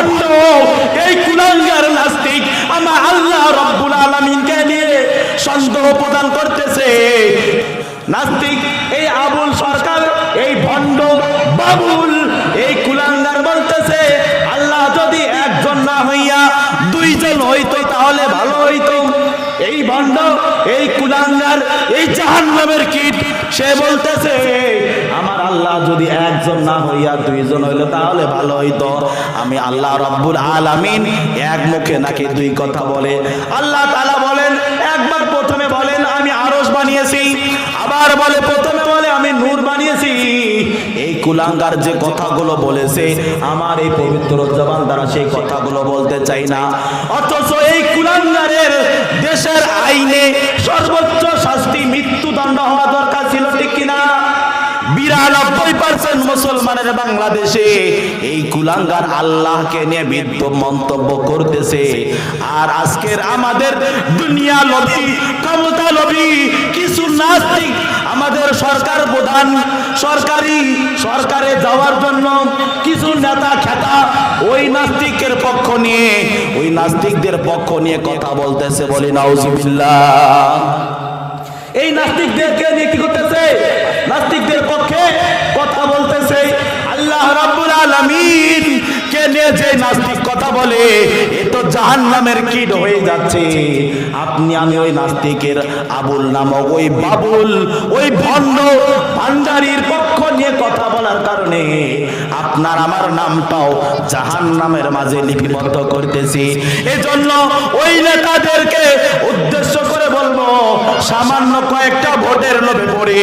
ভণ্ড এই কুলাঙ্গার নাস্তিক আমার আল্লাহ রব্বুল আলমিনকে নিয়ে সন্দেহ প্রদান করতেছে। নাস্তিক, এই আবুল সরকার, এই ভণ্ড বাবুল, এই কুলাঙ্গার বলতেছে, আল্লাহ যদি একজন না হইয়া দুইজন হইতো তাহলে ভালো হইতো। এই ভণ্ড এই কুলাঙ্গার, এই জাহান নামের কীট। সে বলতেছে, আমার আল্লাহ যদি একজন না হইয়া দুইজন হইল, তাহলে ভালো হইতো। আমি আল্লাহ রব্বুল আলামিন এক মুখে নাকি দুই কথা বলে। আল্লাহ তাআলা বলেন, একবার প্রথমে বলেন, আমি আরশ বানিয়েছি। আবার বলে, প্রথমে কুলাঙ্গার যে কথাগুলো বলেছে, আমার এই পবিত্র জবান দ্বারা সেই কথাগুলো বলতে চাই না। অথচ এই কুলাঙ্গারের দেশের আইনে সর্বোচ্চ শাস্তি, মৃত্যুদণ্ড হওয়া দরকার ছিল বিরানব্বই পার্সেন্ট মুসলমানের বাংলাদেশে এই কুলাঙ্গার আল্লাহকে নিয়ে মন্তব্য করতেছে। আর আজকের আমাদের দুনিয়া লবি ক্ষমতা লবি কিছু নাস্তিক আমাদের সরকার প্রধান, সরকারি, সরকারে যাওয়ার জন্য কিছু নেতা খেতা ওই নাস্তিকের পক্ষ নিয়ে, ওই নাস্তিকদের পক্ষ নিয়ে কথা বলতেছে বলি এই নাস্তিকদেরকে নিয়ে কি করতেছে? নাস্তিকদের আল্লাহ রাব্বুল আলামিন কে নিয়ে যে নাস্তিক কথা বলে, এ তো জাহান্নামের হয়ে যাচ্ছে। আপনি, আমি ওই নাস্তিকের আবুল ওই বাবুল, ওই পক্ষ নিয়ে কথা বলার কারণে আপনার আমার নামটাও জাহান্নামের মাঝে লিপিবদ্ধ করতেছি। এজন্য ওই নেতাদেরকে উদ্দেশ্য বলব, সামান্য কয়েকটা ভোটের লোভে পড়ে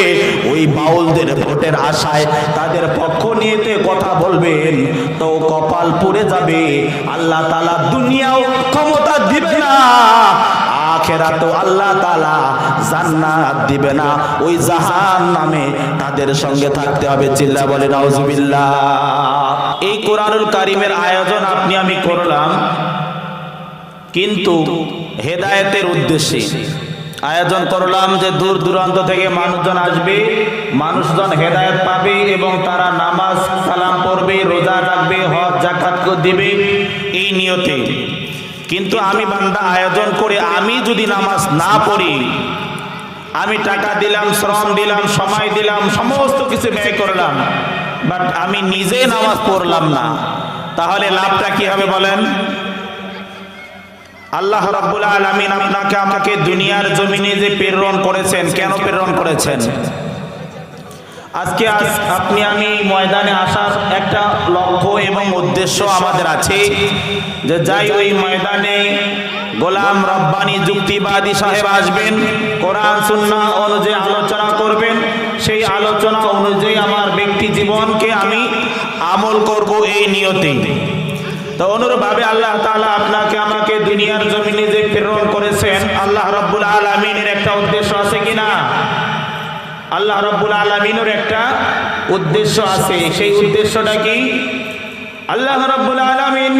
ওই বাউলদের ভোটের আশায় তাদের পক্ষ নিয়েতে কথা বলবেন। তো কপাল পুড়ে যাবে, আল্লাহ তালা দুনিয়াও ক্ষমতা দিবে না আখেরা তো আল্লাহ তালা জান্নাত দিবে না। ওই জাহান নামে তাদের সঙ্গে থাকতে হবে, চিল্লা বলে নাউজুবিল্লাহ এই কোরআনুল কারিমের আয়োজন আপনি আমি করলাম। কিন্তু হেদায়েতের উদ্দেশ্যে আয়োজন করলাম যে দূর দূরান্ত থেকে মানুষজন আসবে, মানুষজন হেদায়ত পাবে এবং তারা নামাজ, সালাম পড়বে, রোজা রাখবে, হজ জাকাত দিবে এই নিয়তে। কিন্তু আমি বান্দা, আয়োজন করে আমি যদি নামাজ না পড়ি, আমি টাকা দিলাম, শ্রম দিলাম, সময় দিলাম, সমস্ত কিছু ব্যয় করলাম বাট আমি নিজে নামাজ পড়লাম না, তাহলে লাভটা কি হবে বলেন? আল্লাহ রাব্বুল আলামিন আপনাকে আমাকে দুনিয়ার জমিনে যে প্রেরণ করেছেন, কেন প্রেরণ করেছেন? আজকে আজ- আপনি আমি ময়দানে আসার একটা লক্ষ্য এবং উদ্দেশ্য আমাদের আছে যে যাই ওই ময়দানে গোলাম রব্বানি যুক্তিবাদী সাহেব আসবেন, কোরআন, সুন্নাহ অনুযায়ী আলোচনা করবেন। সেই আলোচনা অনুযায়ী আমার ব্যক্তি জীবনকে আমি আমল করব এই নিয়তে। তো অনুরূপভাবে আল্লাহ তাআলা আপনাকে, আমাকে দুনিয়ার জমিনে যে প্রেরণ করেছেন, আল্লাহ রব্বুল আলমিনের একটা উদ্দেশ্য আছে কিনা? আল্লাহ রব্বুল আলমিনের একটা উদ্দেশ্য আছে। সেই উদ্দেশ্যটা কি? আল্লাহ রব্বুল আলমিন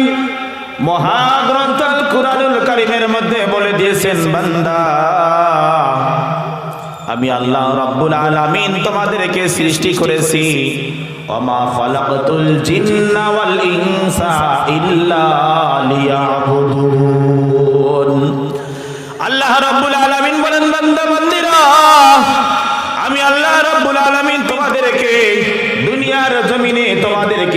মহাগ্রন্থ আল কুরআনুল কারিমের মধ্যে বলে দিয়েছেন, বান্দা, আমি আল্লাহ রব্বুল আলামিন তোমাদেরকে সৃষ্টি করেছি। ওমা ফালাকতুল জিন্না ওয়াল ইনসা ইল্লা আল্লাহ রাব্বুল আলামিন বলেন, বান্দা, বান্দিরা, আমি আল্লাহ রাব্বুল আলামিন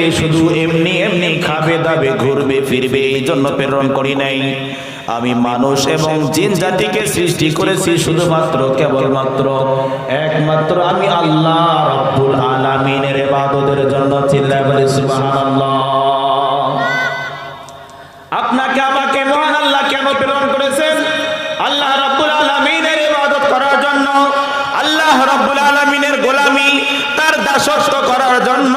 তোমাদেরকে শুধু এমনি এমনি খাবে দাবে, ঘুরবে, ফিরবে, এই জন্য প্রেরণ করি নাই। আমি মানুষ এবং জিন জাতিকে সৃষ্টি করেছি শুধুমাত্র, কেবলমাত্র, একমাত্র আমি আল্লাহ রব্বুল আলামিনের ইবাদতের জন্য চিল্লায় বলি, সুবহানাল্লাহ। আপনাকে, আমাকে, মহান আল্লাহ কেন প্রেরণ করেছেন? আল্লাহ রাব্বুল আলামিনের ইবাদত করার জন্য আল্লাহ রাব্বুল আলামিনের গোলামি তার দাসত্ব করার জন্য।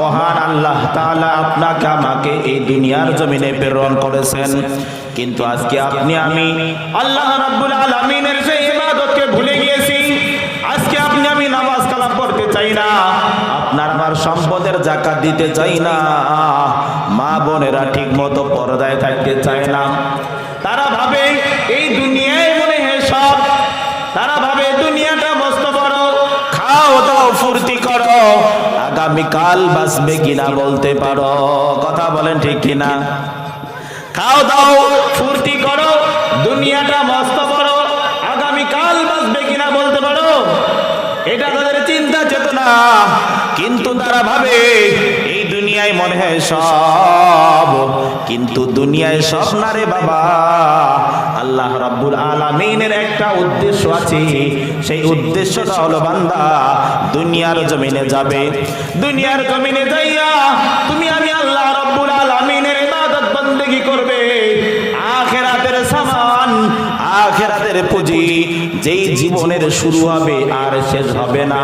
মহান আল্লাহ তাআলা আপনাকে, আমাকে এই দুনিয়ার জমিনে প্রেরণ করেছেন। কিন্তু আজকে আপনি, আমি আল্লাহ রাব্বুল আলামিনের সেই ইবাদতকে ভুলে গিয়েছি। আজকে আপনি, আমি নামাজ কালাম পড়তে চাই না। আপনার আমার সম্পদের জাকাত দিতে চাই না। মা বোনেরা ঠিক মতো পর্দায় থাকতে চায় না। তারা ভাবে এই দুনিয়ায় মনে হয় সব তারা ভাবে দুনিয়াটা মস্ত বড় খাও দাও, ফুর্তি করো। আগামীকাল বাঁচবে কিনা বলতে পারো। কথা বলেন ঠিক কিনা? খাও দাও, ফুর্তি করো, দুনিয়াটা মস্ত বড় আগামীকাল বাঁচবে কিনা বলতে পারো? এটা তাদের চিন্তা চেতনা। কিন্তু তারা ভাবে, এই দুনিয়ায় মনে হয় সব। কিন্তু দুনিয়ায় সব না রে বাবা। আল্লাহ রাব্বুল আলামিনের একটা উদ্দেশ্য আছে। সেই উদ্দেশ্যটা হলো বান্দা, দুনিয়ার জমিনে যাবে। দুনিয়ার জমিনে যাইয়া তুমি আমি আল্লাহ রাব্বুল আলামিনের ইবাদত বন্দেগী করবে। আখেরাতের সামান, আখেরাতের পুঁজি যেই জীবনের শুরু হবে আর শেষ হবে না।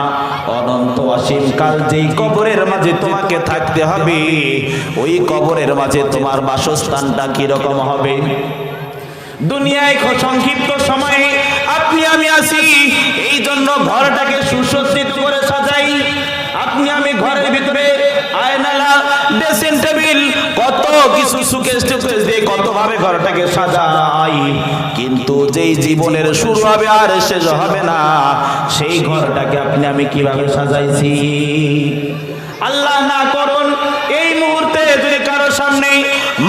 অনন্ত অসীম কাল যেই কবরের মাঝে তোমাকে থাকতে হবে, ওই কবরের মাঝে তোমার বাসস্থানটা কীরকম হবে? দুনিয়ায় সংক্ষিপ্ত সময়ে আপনি আমি আসি। এই জন্য ঘরটাকে সুসজ্জিত করে সাজাই। আপনি আমি ঘরের ভিতরে আয়নালা, ড্রেসিং টেবিল, কত কিছু সুকেশ টুকেশ দিয়ে কত ভাবে ঘরটাকে সাজাই। কিন্তু যেই জীবনের শুরু হবে আর শেষ হবে না, সেই ঘরটাকে আপনি আমি কীভাবে সাজাইছি? আল্লাহ না করুন, এই মুহূর্তে যদি কারও সামনে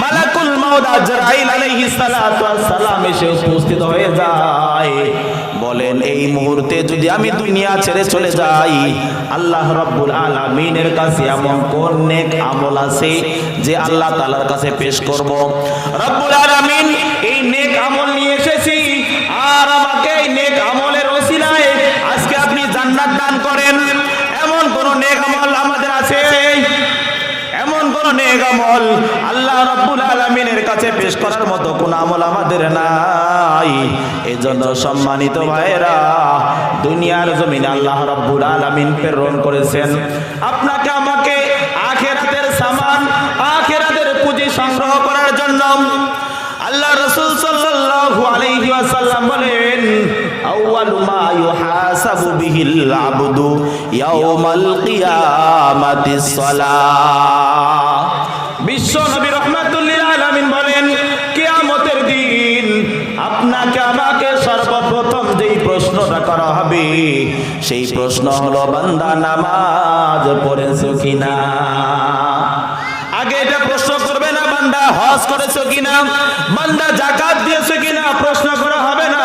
মালাকুল মাউদ আজরাইল আলাইহিস সালাতু সালাম এসে উপস্থিত হয়ে যায়। বলেন, এই মুহূর্তে যদি আমি দুনিয়া ছেড়ে চলে যাই, আল্লাহ রাব্বুল আলামিনের কাছে এমন কোন নেক আমল আছে যে আল্লাহ তাআলার কাছে পেশ করব? রব্বুল আলামিন এই নেক আমল নিয়ে এসেছি আর আমাকে এই নেক আমলের ওসিলায় আজকে আপনি জান্নাত দান করেন এমন কোন নেক আমল আমাদের আছে এমন কোন নেক মতো সম্মানিত ভাইরা দুনিয়ার জমিনে আল্লাহ রাব্বুল আলামিন প্রেরণ করেছেন। আপনাকে আমাকে আখেরাতের সামান, আখেরাতের পুঁজি সংগ্রহ করার জন্য আল্লাহ রাসূল সাল্লাল্লাহু আলাইহি ওয়াসাল্লাম বলেন, আউয়ালু মা ইউহাসাবু হবে সেই প্রশ্ন হলো, বান্দা নামাজ পড়েছো কিনা? আগে এটা প্রশ্ন করবে না, বান্দা হজ করেছ কিনা? বান্দা জাকাত দিয়েছ কিনা? প্রশ্ন করা হবে না।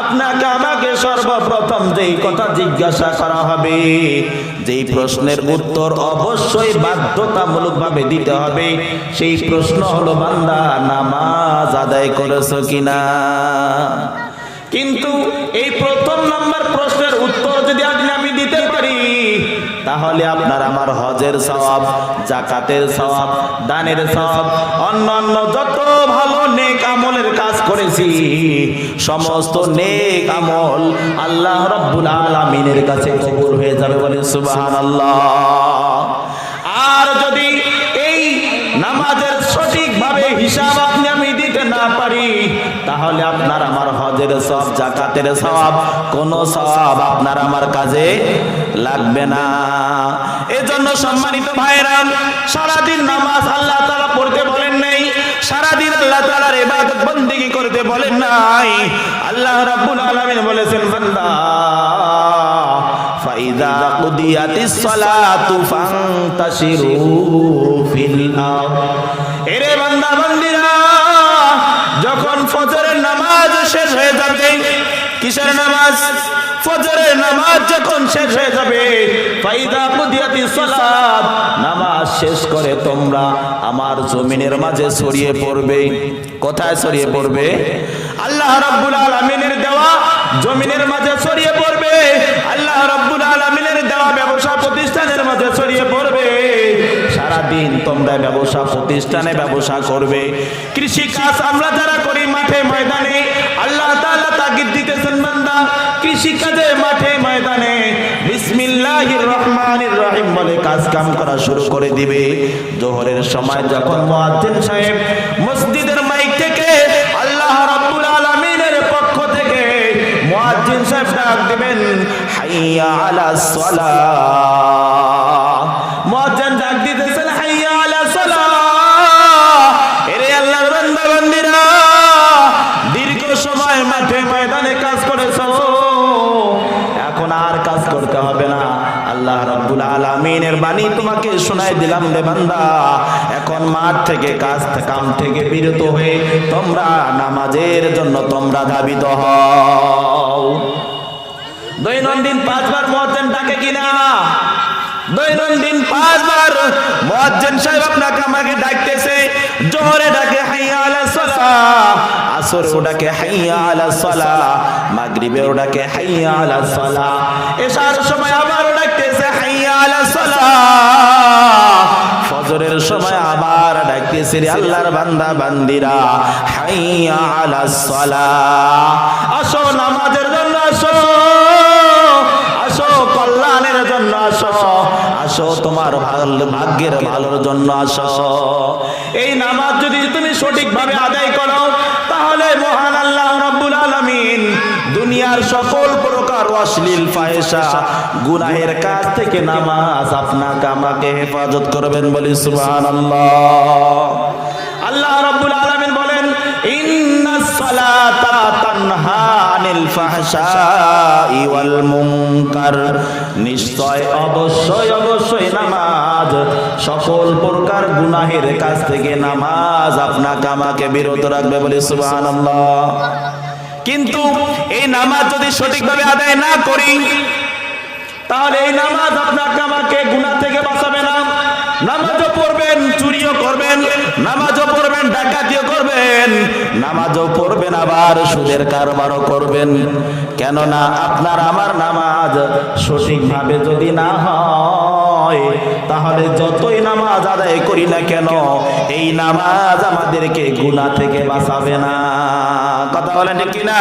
আপনাকে, আমাকে সর্বপ্রথম যেই কথা জিজ্ঞাসা করা হবে, যেই প্রশ্নের উত্তর অবশ্যই বাধ্যতামূলক ভাবে দিতে হবে, সেই প্রশ্ন হলো, বান্দা নামাজ আদায় করেছ কিনা? কিন্তু এই প্রথম নাম্বার প্রশ্নের উত্তর যদি আপনি আমি দিতে পারি, তাহলে আপনার আমার হজের সওয়াব জাকাতের সওয়াব, দানের সওয়াব অন্যান্য যত ভালো নেক আমলের কাজ করেছি, সমস্ত নেক আমল আল্লাহ রাব্বুল আলামিনের কাছে কবুল হয়ে যাবে বলে সুবহানাল্লাহ। আর যদি এই নামাজের সঠিকভাবে হিসাব আপনি আমি দিতে না পারি, তাহলে আপনার আমার হজের সব, জাকাতের সওয়াব কোন সওয়াব আপনার আমার কাজে লাগবে না। এজন্য সম্মানিত ভাইরাম সারাদিন নামাজ আল্লাহ তাআলা পড়তে বলেন নাই, সারাদিন আল্লাহ তাআলার ইবাদত বন্দেগী করতে বলেন নাই। আল্লাহ রাব্বুল আলামিন বলেছেন, বান্দা যখন ফজরের নামাজ শেষ হয়ে যাবে। কিসের নামাজ? ফজরের নামাজ যখন শেষ হয়ে যাবে, ফাইদা কুদিয়াতিস সালাত। নামাজ শেষ করে তোমরা আমার জমিনের মাঝে ছড়িয়ে পড়বে। কোথায় ছড়িয়ে পড়বে? আল্লাহ রাব্বুল আলামিনের দেওয়া জমিনের মাঝে ছড়িয়ে পড়বে। আল্লাহ রাব্বুল আলামিনের দেওয়া ব্যবসা প্রতিষ্ঠানের মাঝে ছড়িয়ে পড়বে। সারাদিন তোমরা ব্যবসা প্রতিষ্ঠানে ব্যবসা করবে। কৃষি কাজ আমরা যারা করি, মাঠে, ময়দানে বান্দা কৃষি কাজে মাঠে ময়দানে বিসমিল্লাহির রহমানির কাজ কাম করা শুরু করে দিবে। জোহরের সময় যখন মুয়াজ্জিন সাহেব মসজিদের মাইক থেকে আল্লাহ রাব্বুল আলামিনের পক্ষ থেকে মুয়াজ্জিন সাহেব ডাক দিবেন, হাইয়া আলাস সালাহ শোনাই দিলাম রে বান্দা। এখন মাঠ থেকে কাজ কাম থেকে বিরত হয়ে তোমরা নামাজের জন্য তোমরা ধাবিত হও। দৈনন্দিন পাঁচবার মুয়াজ্জিন ডাকে কিনা? দৈনন্দিন পাঁচবার মুয়াজ্জিন সাহেব আপনাকে আমাকে ডাকতেছে জোহরে ডাকে, হাইয়া সালাহ আসরে ডাকে, হাইয়া আলা সালাহ মাগরিবে ডাকে, হাইয়া আলা সালাহ এশার সময় আবার ডাকতেছে হাইয়া আলা সালাহ ফজরের সময় আবার রে আল্লাহর বান্দা, বান্দিরা, হাইয়া আলা আসো নামাজের জন্য আসো আসো কল্যাণের জন্য আসো আসো তোমার ভাগ্যের ভালোর জন্য আসো। এই নামাজ যদি তুমি সঠিকভাবে আদায় করো, তাহলে মহান আল্লাহ রাব্বুল আলামিন দুনিয়ার সকল অশ্লীল গুনাহের থেকে নামাজ আপনাকে আমাকে হেফাজত করবেন বলি সুবহানাল্লাহ। আল্লাহ রাব্বুল আলামিন বলেন নিশ্চয়, অবশ্যই অবশ্যই নামাজ প্রকার গুনাহের কাছ থেকে নামাজ আপনাকে আমাকে বিরত রাখবে বলে সুবহানাল্লাহ। কিন্তু এই নামাজ যদি সঠিকভাবে আদায় না করি, তাহলে এই নামাজ আপনাকে আমাকে গুণা থেকে বাঁচাবে না। নামাজও পড়বেন চুরিও করবেন নামাজও পড়বেন ডাকাতিও করবেন, নামাজও পড়বেন আবার, সুদের কারবারও করবেন। কেননা আপনার আমার নামাজ সঠিকভাবে যদি না হয়, তাহলে যতই নামাজ আদায় করি না কেন, এই নামাজ আমাদেরকে গুনাহ থেকে বাঁচাবে না। কথা বলেন ঠিক কিনা?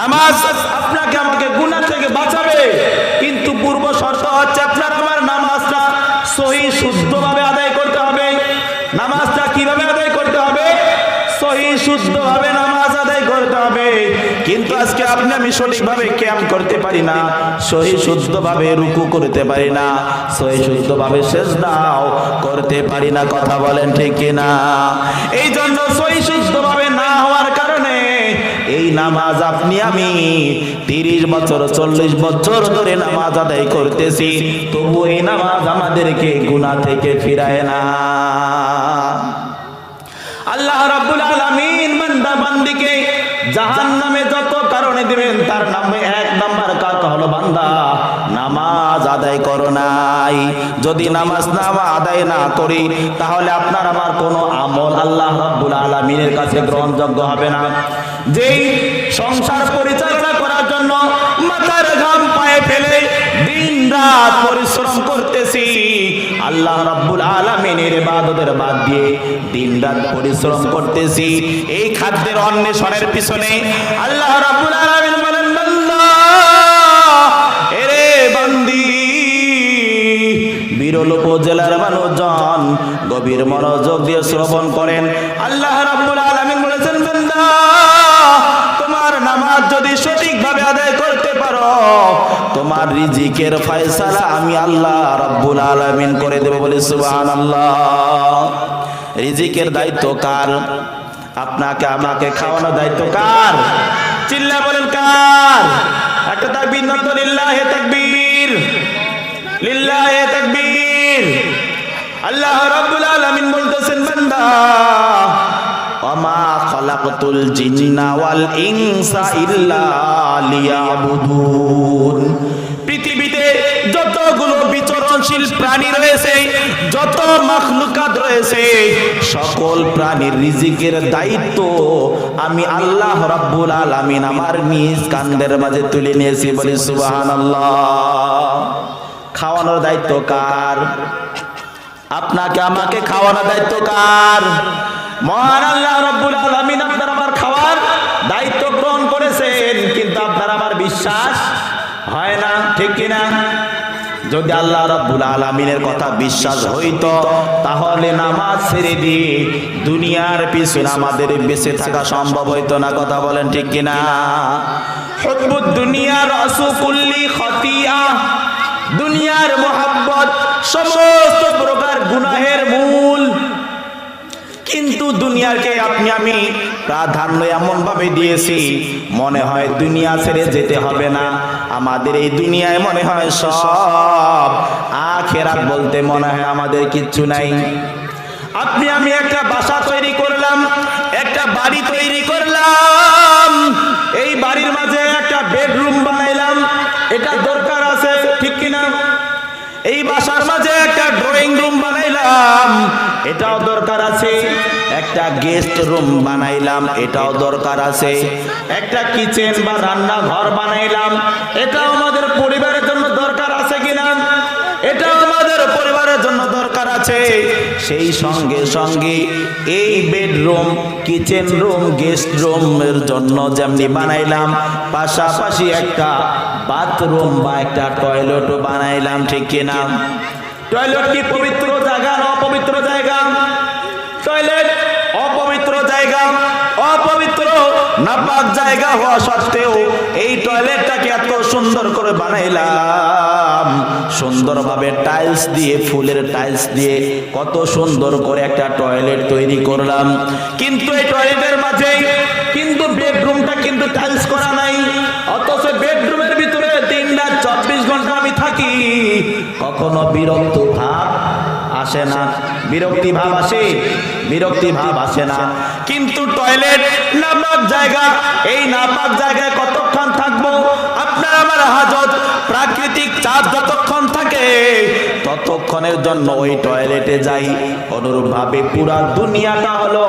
নামাজ আপনাকে আমাকে গুনাহ থেকে বাঁচাবে, কিন্তু পূর্ব শর্ত হচ্ছে আপনার আমার নামাজটা সহি, শুদ্ধভাবে আদায় করতে হবে নামাজটা কীভাবে আদায় করতে হবে সহি শুদ্ধভাবে নামাজ আদায় করতে হবে। কিন্তু আজকে আপনি আমি সঠিকভাবে ক্যাম করতে পারি না, সহি শুদ্ধভাবে রুকু করতে পারি না, সহি শুদ্ধভাবে শেষ দাও করতে পারি না, কথা বলেন ঠিক কিনা? এই জন্য সহি শুদ্ধভাবে না হওয়ার কারণে এই নামাজ আপনি আমি তিরিশ বছর, চল্লিশ বছর ধরে নামাজ আদায় করতেছি, তবু এই নামাজ আমাদেরকে গুণা থেকে ফিরায় না। আল্লাহ রাব্বুল আলামিন বান্দা বান্দিকে জাহান্নামে যত কারণে দিবেন, তার নামে এক নাম্বার কাজ হলো বান্দা। নামাজ আদায় করো নাই। যদি নামাজ না আদায় না করি, তাহলে আপনার আমার কোনো আমল আল্লাহ রাব্বুল আলামিনের কাছে গ্রহণযোগ্য হবে না। যেই সংসার পরিচালনা করার জন্য মাথার ঘাম পায়ে ফেলে দিন রাত পরিশ্রম করতেছি। আল্লাহ রাব্বুল আলামিনের ইবাদতের বাদ দিয়ে দিন রাত পরিশ্রম করতেছি। এই খাদ্যের অন্বেষণের পিছনে আল্লাহ রাব্বুল আলামিন বলেন এরে বান্দি, বিরল উপজেলার মানুষজন গভীর মনোযোগ দিয়ে শ্রবণ করেন। আল্লাহ রাব্বুল আলামিন বলেছেন, বান্দা, তোমার নামাজ যদি সঠিকভাবে আদায় করতে পারো তোমার রিজিকের ফয়সালা আমি আল্লাহ রাব্বুল আলামিন করে দেব বলে সুবহানাল্লাহ। রিজিকের দায়িত্ব কার? আপনাকে আমাকে খাওয়ানোর দায়িত্ব কার? চিল্লা বলেন কার? একটা তাকবীর নত লিল্লাহি তাকবীর। লিল্লাহি তাকবীর। আল্লাহ রাব্বুল আলামিন বলতেছেন, বান্দা ওমা খলাকতুল জিন্না ওয়াল ইনসা ইল্লা লিয়াবুদুন। পৃথিবীতে যতগুলো বিচরণশীল প্রাণী রয়েছে, যত মাখলুকাত রয়েছে, সকল প্রাণীর রিজিকের দায়িত্ব আমি আল্লাহ রাব্বুল আলামিন আমার নিজ কান্দের মাঝে তুলে নিয়েছি বলি সুবহানাল্লাহ। খাওয়ানোর দায়িত্ব কার? আপনাকে আমাকে খাওয়ানোর দায়িত্ব কার? আল্লাহ রব্বুল কথা বিশ্বাস তাহলে নামাজ ছেড়ে দিয়ে দুনিয়ার পিছনে আমাদের বেঁচে থাকা সম্ভব হইতো না, কথা বলেন ঠিক কিনা? দুনিয়ার আসুকুল্লি খতিয়া, দুনিয়ার মোহাব্বত, সমস্ত প্রকার গুনাহের মূল কিন্তু দুনিয়াকে আপনি, আমি প্রাধান্য এমন ভাবে দিয়েছি, মনে হয় দুনিয়া ছেড়ে যেতে হবে না। আমাদের এই দুনিয়ায় মনে হয় সব আখেরাত বলতে মনে হয় আমাদের কিচ্ছু নাই। আপনি, আমি একটা বাসা তৈরি করলাম, একটা বাড়ি তৈরি করলাম। এই বাড়ির মাঝে একটা বেডরুম বানাইলাম। এটা দরকার আছে ঠিক কিনা? এই বাসার মাঝে একটা ড্রয়িং রুম বানাইলাম। এটাও দরকার আছে। একটা গেস্ট রুম বানাইলাম, এটাও দরকার আছে। একটা কিচেন বা রান্নাঘর বানাইলাম, এটাও আমাদের পরিবারের জন্য দরকার আছে কিনা এটা আমাদের পরিবারের জন্য দরকার আছে। সেই সঙ্গে সঙ্গে এই বেডরুম কিচেন রুম গেস্ট রুমের জন্য যেমনি বানাইলাম, পাশাপাশি একটা বাথরুম বা একটা টয়লেটও বানাইলাম, ঠিক কিনা টয়লেট কি পবিত্র জায়গা না অপবিত্র জায়গা? টয়লেট অপবিত্র নাপাক জায়গা হওয়া সত্ত্বেও এই টয়লেটটাকে এত সুন্দর করে বানাইলাম। সুন্দরভাবে টাইলস দিয়ে, ফুলের টাইলস দিয়ে কত সুন্দর করে একটা টয়লেট তৈরি করলাম। কিন্তু এই টয়লেটের মাঝে কিন্তু বেডরুমটা কিন্তু টাইলস করা নাই। অথচ বেডরুমের ভিতরে তিন রাত চব্বিশ ঘণ্টা আমি থাকি। কখনো বিরক্ত আসে না। বিরক্তি ভাব আসে, বিরক্তি ভাব আসে না। কিন্তু টয়লেট নাপাক জায়গা, এই নাপাক জায়গায় কতক্ষণ থাকব? আপনার আমার হাজত প্রাকৃতিক চাপ যতক্ষণ থাকে, ততক্ষণের জন্য ওই টয়লেটে যাই। অনুরূপ ভাবে পুরা দুনিয়াটা হলো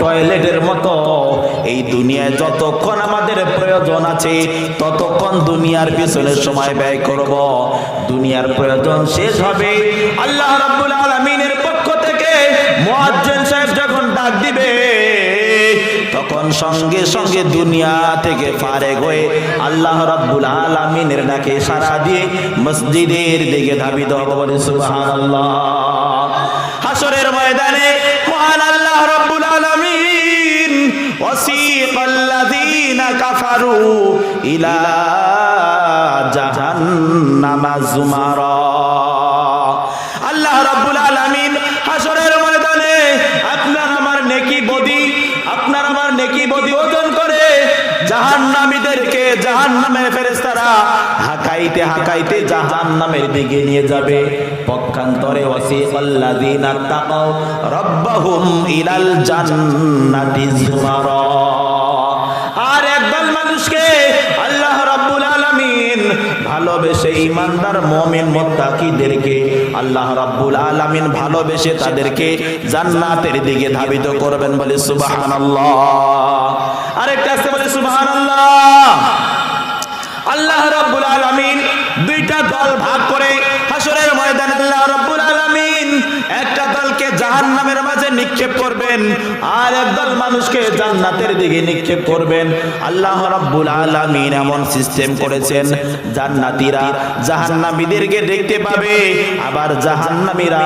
টয়লেটের মতো। এই দুনিয়ায় যতক্ষণ আমাদের প্রয়োজন আছে, ততক্ষণ দুনিয়ার পিছনে সময় ব্যয় করব। দুনিয়ার প্রয়োজন শেষ হবে। আল্লাহ রাব্বুল মুয়াজ্জিন সাহেব যখন ডাক দিবে, তখন সঙ্গে সঙ্গে দুনিয়া থেকে ফারেক হয়ে আল্লাহ রাব্বুল আলামিনের ডাকে সাড়া দিয়ে মসজিদের দিকে ধাবিত হবে সুবহানাল্লাহ। হাসরের ময়দানে মহান আল্লাহ রাব্বুল আলামিন ওয়াসিকাল্লাযীনা কাফারু ইলা জাহান্নামা যুমারা আল্লাহ রাব্বুল আলামিন হাসরের ময়দানে আপনার আমার নেকি বদি আপনার আমার নেকি বদি ওজন করে জাহান্নামীদেরকে জাহান্নামে ফেরেস্তারা হাকাইতে হাকাইতে জাহান নামের দিকে নিয়ে যাবে। পক্ষান্তরে ওয়াসিকাল্লাযীনা তাকাও রাব্বাহুম ইলাল জান্নাতি যুমারা ভালোবেসে ইমানদার মমিন মোত্তাকিদেরকে আল্লাহ রাব্বুল আলামিন ভালোবেসে তাদেরকে জান্নাতের দিকে ধাবিত করবেন বলে সুবহানাল্লাহ। আরেকটা আছে বলে সুবহানাল্লাহ। আল্লাহ রাব্বুল আলামিন দুইটা দল ভাগ করে হাসরের ময়দানে আল্লাহ রাব্বুল আলামিন একটা দলকে জাহান্নামের মাঝে নিক্ষেপ করবেন। আর একদল মানুষকে জান্নাতের দিকে নিক্ষেপ করবেন। আল্লাহ রাব্বুল আলামিন এমন সিস্টেম করেছেন, জান্নাতীরা জাহান্নামীদেরকে দেখতে পাবে, আবার জাহান্নামীরা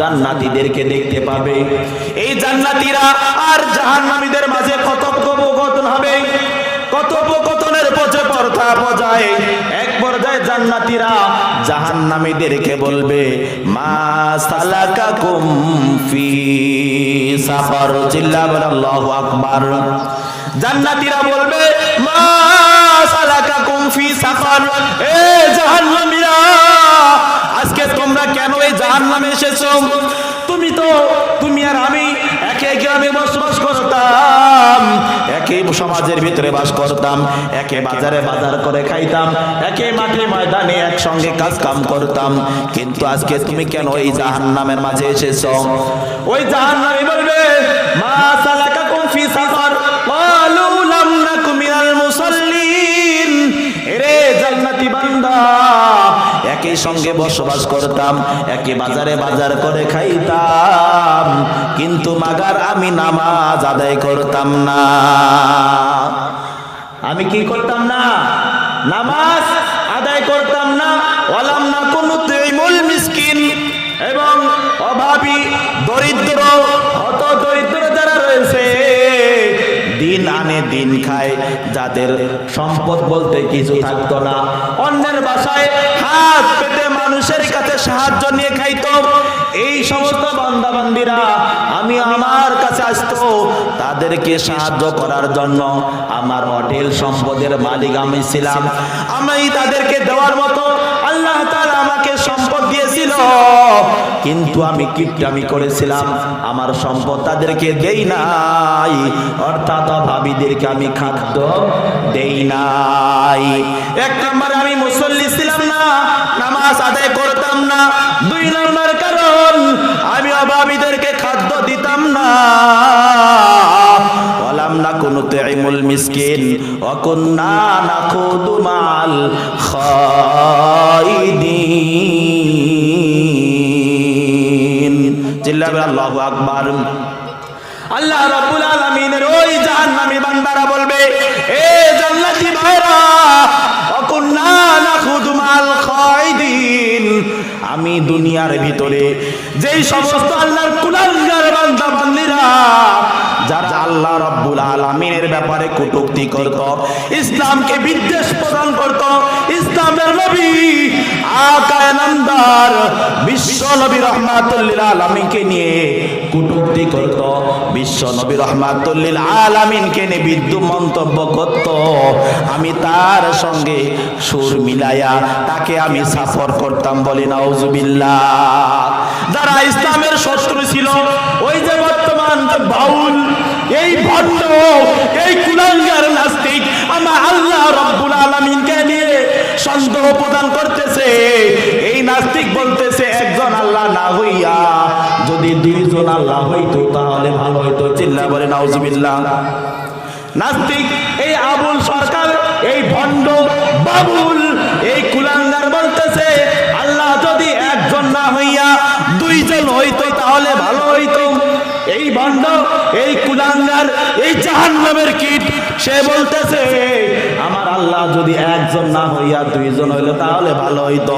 জান্নাতীদেরকে দেখতে পাবে। এই জান্নাতীরা আর জাহান্নামীদের মাঝে কথোপকথন হবে কথোপকথনের পথে পর্দা বজায় পর্যায়ে জান্নাতীরা। জাহান্নামীদেরকে বলবে, মা ফি সাফার আল্লাহু আকবার। বলবে, মা ফি সাফার এ জাহান্নামীরা, আজকে তোমরা কেন এই জাহান্নামে এসেছ? তুমি তো, তুমি আর আমি একই সমাজের ভিতরে বাস করতাম, একে বাজারে বাজার করে খাইতাম, একে মাঠে ময়দানে একসঙ্গে কাজ কাম করতাম। কিন্তু আজকে তুমি কেন এই জাহান্নামের মাঝে এসেছ? ওই জাহান্নামী বলবে, মা সালাকাকুম ফি সাফার ক্বালু লাম নাকু মিনাল মুসাল্লিন। এরে জান্নাতি বান্দা একই সঙ্গে বসবাস করতাম, একই বাজারে বাজার করে খাইতাম, কিন্তু মাগার আমি নামাজ আদায় করতাম না। আমি কি করতাম না? নামাজ আদায় করতাম না। ওয়ালাম না কোনো তুইমুল মিসকিন। এবং অভাবী, দরিদ্র হত দরিদ্র যারা রয়েছে, দিন আনে দিন খায়, যাদের সম্পদ বলতে কিছু থাকতো না। অন্যের বাসায় হাত পেতে মানুষের কাছে সাহায্য নিয়ে খাইতো। এই সমস্ত বান্দাবান্দিরা, আমি আমার কাছে আসতো তাদেরকে সাহায্য করার জন্য আমার হোটেল সম্পদের মালিক আমি ছিলাম। আমি তাদেরকে দেওয়ার মতো আল্লাহ তাআলা আমাকে সম্পদ দিয়েছিল। কিন্তু আমি কিপটামি করেছিলাম। আমার সম্পদ তাদেরকে দেই নাই। অর্থাৎ ভাবিদেরকে আমি খাদ্য দেই নাই। এক নম্বরে আমি মুসল্লি ছিলাম। নামাজ আদায় করতাম না। দুই নম্বর কারণ, আমি অভাবীদেরকে খাদ্য দিতাম না। ওয়ালাম না, কোনো তেমুল মিসকিন অকুন্না না, খুদু মাল খাইদিন চিল্লাবে আল্লাহু আকবার। আল্লাহ রাব্বুল আলামিনের ওই জাহান্নামী বান্দারা বলবে, এ জান্নাতি ভাইরা, অকুন্না নাখুদু মাল খায়দিন আমি দুনিয়ার ভিতরে যেই সমস্ত আল্লাহর কুলাঙ্গার বান্দা বান্দিরা যারা আল্লাহ রাব্বুল আলামিনের ব্যাপারে কটূক্তি করত, ইসলামকে বিদ্বেষ প্রদান করত, ইসলামের নবী আকায় নামদার বিশ্ব নবী রহমাতুল্লিল আলামিনকে নিয়ে কটূক্তি করত, বিশ্ব নবী রহমাতুল্লিল আলামিনকে নিয়ে বিদ্যু মন্তব্য করত। আমি তার সঙ্গে সুর মিলাইয়া তাকে আমি সাফর করতাম বলি, নাউজুবিল্লাহ। যারা ইসলামের শত্রু ছিল, ওই যে বাউল, এই ভণ্ড এই কুলাঙ্গার নাস্তিক আমার আল্লাহ রব্বুল আলামিনকে নিয়ে সন্দেহ প্রদান করতেছে। এই নাস্তিক বলতেছে, একজন আল্লাহ না হইয়া যদি দুইজন আল্লাহ হইতো, তাহলে ভালো হইতো। চিল্লা বলে নাউজুবিল্লাহ। নাস্তিক, এই আবুল সরকার, এই ভণ্ড বাবুল, এই কুলাঙ্গার বলতেছে, আল্লাহ যদি একজন না হইয়া দুইজন হইতো, তাহলে ভালো হইতো। এই ভণ্ড এই কুলাঙ্গার, এই জাহান নামের কীট। সে বলতেছে, আমার আল্লাহ যদি একজন না হইয়া দুইজন হইলে, তাহলে ভালো হইতো।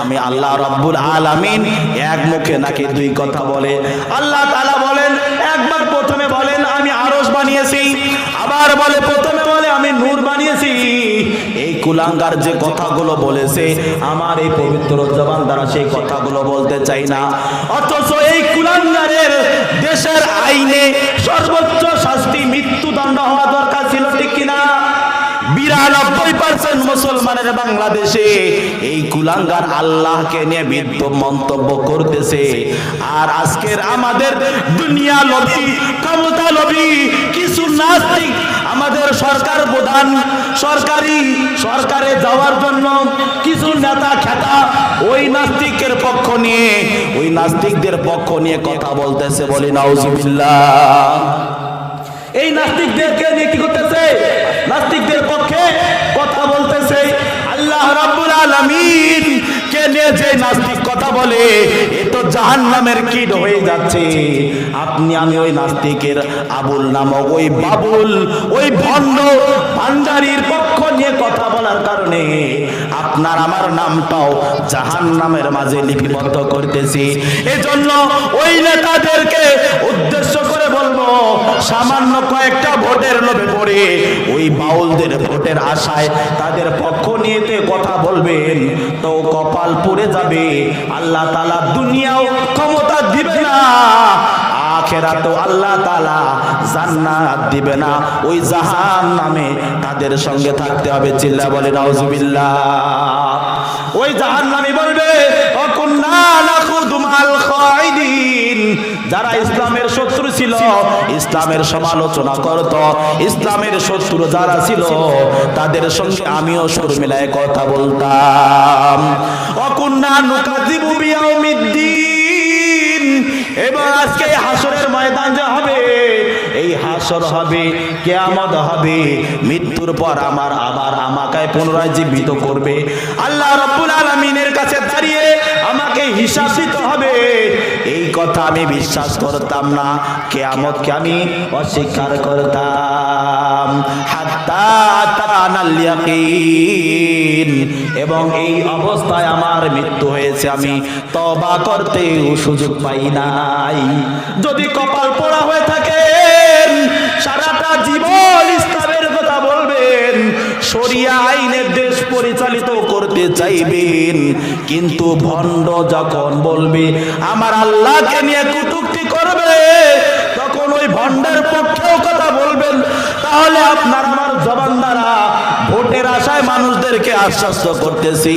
আমি আল্লাহ রব্বুল আলামিন এক মুখে নাকি দুই কথা বলে। আল্লাহ তাআলা বলেন, একবার প্রথমে বলেন, আমি আরশ বানিয়েছি। আবার বলে কুলাঙ্গার যে কথাগুলো বলেছে, আমার এই পবিত্র জবান দ্বারা সেই কথাগুলো বলতে চাই না। অথচ এই কুলাঙ্গারের দেশের আইনে সর্বোচ্চ শাস্তি মৃত্যুদণ্ড হওয়া দরকার ছিল, ঠিক কিনা? বিরানব্বই পার্সেন্ট মুসলমানের বাংলাদেশে এই কুলাঙ্গার আল্লাহকে নিয়ে বিদ্য মন্তব্য করতেছে। আর আজকের আমাদের দুনিয়া লবি ক্ষমতা লবি কিছু নাস্তিক আমাদের সরকার প্রধান, সরকারি, সরকারে যাওয়ার জন্য কিছু নেতা খেতা ওই নাস্তিকের পক্ষ নিয়ে, ওই নাস্তিকদের পক্ষ নিয়ে কথা বলতেছে বলি নাউজুবিল্লাহ। এই নাস্তিকদেরকে নিয়ে কি করতেছে নাস্তিকদের পক্ষে কথা বলতেছে, আল্লাহ রাব্বুল আলামিন কে নিয়ে যে নাস্তিক কথা বলে, এ তো জাহান্নামের কিড হয়ে যাচ্ছে। আপনি, আমি ওই নাস্তিকের আবুল নামক ওই বাবুল, ওই ভণ্ড ভান্ডারির পক্ষ নিয়ে কথা বলার কারণে আপনার আমার নামটাও জাহান্নামের মাঝে লিপিবদ্ধ করতেছি। এজন্য ওই নেতাদেরকে উদ্দেশ্য করে বলব, সামান্য কয়েকটা ভোটের লোভে পড়ে ওই বাউলদের ভোটের আশায় তাদের পক্ষ নিয়েতে কথা বলবেন, তো কপাল পড়ে যাবে। আল্লাহ তালা দুনিয়াও ক্ষমতা দিবে না। আখেরা তো আল্লাহ তালা জান্নাত দিবে না। ওই জাহান নামে তাদের সঙ্গে থাকতে হবে। চিল্লা বলে নাউজুবিল্লাহ। ওই জাহান নামে বলবে যারা ইসলামের শত্রু ছিল, ইসলামের সমালোচনা করত। ইসলামের শত্রু যারা ছিল, তাদের সঙ্গে আমিও সুর মিলায় কথা বলতাম। অকুন্না নুকাজিবু বিয়াউমিদ্দিন। এবং আজকে হাসরের ময়দান যা হবে, এই হাসর হবে, কেয়ামত হবে, মৃত্যুর পর আমার আবার আমাকে পুনরায় জীবিত করবে। আল্লাহ রব্বুল আলমিনের কাছে দাঁড়িয়ে আমাকে হিসাব দিতে হবে। এই কথা আমি বিশ্বাস করতাম না। কেয়ামতকে আমি অস্বীকার করতাম। এবং এই অবস্থায় আমার মৃত্যু হয়েছে। আমি তবা করতেও সুযোগ পাই নাই। যদি কপাল পোড়া হয়ে থাকে, সারাটা জীবন ইসলামের কথা বলবেন। শরিয়া আইনের দেশ পরিচালিত করতে চাইবেন, কিন্তু ভণ্ড যখন বলবে, আমার আল্লাহকে নিয়ে কটুক্তি করবে, তখন ওই ভণ্ডের পক্ষেও কথা বলবেন। তাহলে আপনার আমার জবান দ্বারা ভোটের আশায় মানুষদেরকে আশ্বস্ত করতেছি।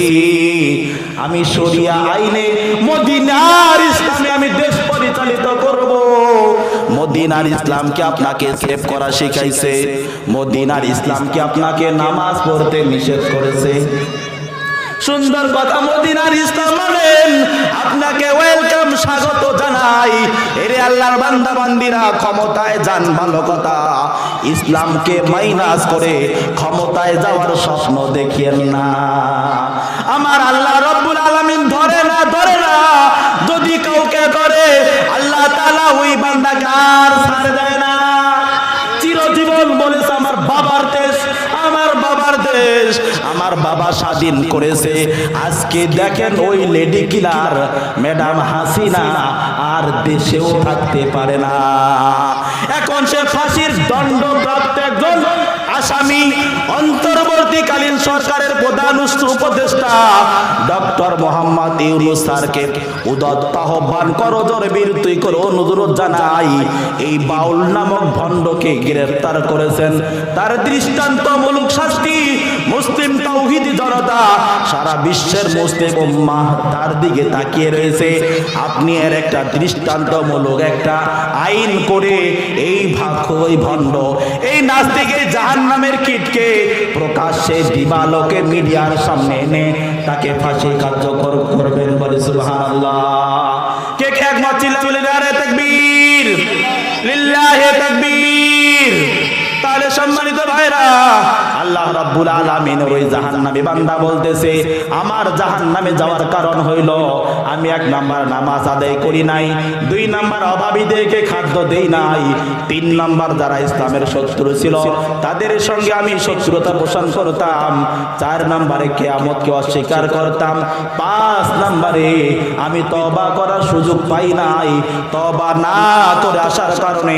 আমি সরিয়া আইনে মদিনার ইসলামে আমি দেশ পরিচালিত করব। মদিনার ইসলামকে আপনাকে সেভ করা শিখাইছে? মদিনার ইসলামকে আপনাকে নামাজ পড়তে নিষেধ করেছে? সুন্দর কথা মদিনার ইসলাম মানেন। আপনাকে ওয়েলকাম স্বাগত জানাই। এরে আল্লাহর বান্দা বান্দিরা ক্ষমতায় যান ভালো কথা। ইসলামকে মাইনাস করে ক্ষমতায় যাওয়ার স্বপ্ন দেখিয়েন না। আমার আল্লাহ রব্বুল আলামিন ধরে না ধরে না। যদি কাউকে করে আল্লাহ তাআলা ওই বান্দাকে আর ছাড় দেয় না চিরজীবন বলেছে আমার বাবার দেশ আমার বাবার দেশ আমার বাবা স্বাধীন করেছে। আজকে দেখেন ওই লেডি কিলার ম্যাডাম হাসিনা, আর দেশেও থাকতে পারে না। এখন সে ফাঁসির দণ্ডপ্রাপ্ত একজন আসামি অন্তর্বর্তীকালীন সরকারের প্রধান উপদেষ্টা ডক্টর মোহাম্মদ ইউনুস স্যারকে উদত্ত আহ্বান করো, জোর বিরতি করে, অনুরোধ জানাই, এই বাউল নামক ভণ্ডকে গ্রেফতার করেছেন। তার দৃষ্টান্তমূলক শাস্তি মুসলিম তাওহিদি জনতা সারা বিশ্বের মুসলিম উম্মাহ তার দিকে তাকিয়ে রয়েছে। আপনি এর একটা দৃষ্টান্তমূলক একটা আইন করে এই ভাগ, ওই ভণ্ড, এই নাস্তিকের জাহান নামের কীটকে প্রকাশ্যে দিবালোকে মিডিয়ার সামনে এনে তাকে ফাঁসি কার্যকর করবেন বলে সুবহানাল্লাহ। কে কে একমত চিল্লাচিল্লি নারে তাকবীর? লিল্লাহি তাকবীর। তাহলে সম্মানিত ভাইরা আল্লাহ রাব্বুল আলামিন ওই জাহান্নামী বান্দা বলতেছে, আমার জাহান্নামে যাওয়ার কারণ হইল, আমি এক নাম্বার নামাজ আদায় করি নাই, দুই নাম্বার অভাবীদেরকে খাদ্য দেই নাই, তিন নাম্বার যারা ইসলামের শত্রু ছিল, তাদের সঙ্গে আমি শত্রুতা পোষণ করতাম, চার নাম্বারে কেয়ামতকে অস্বীকার করতাম, পাঁচ নাম্বারে আমি তবা করার সুযোগ পাই নাই তবা না করে আসার কারণে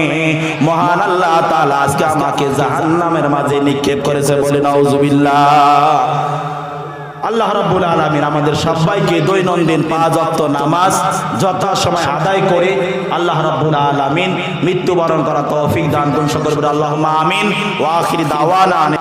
মহান আল্লাহ তাআলা আজকে আমাকে জাহান্নামের মাঝে নিক্ষেপ করেছে। বলে, নাউজুবিল্লাহ। আল্লাহ রাব্বুল আলামিন আমাদের সবাইকে দৈনন্দিন পাঁচ ওয়াক্ত নামাজ যথাসময় আদায় করে আল্লাহ রাব্বুল আলামিন মৃত্যুবরণ করা তৌফিক দান করুন। সকল আল্লাহুম্মা আমিন। ওয়া আখির দাওয়ানা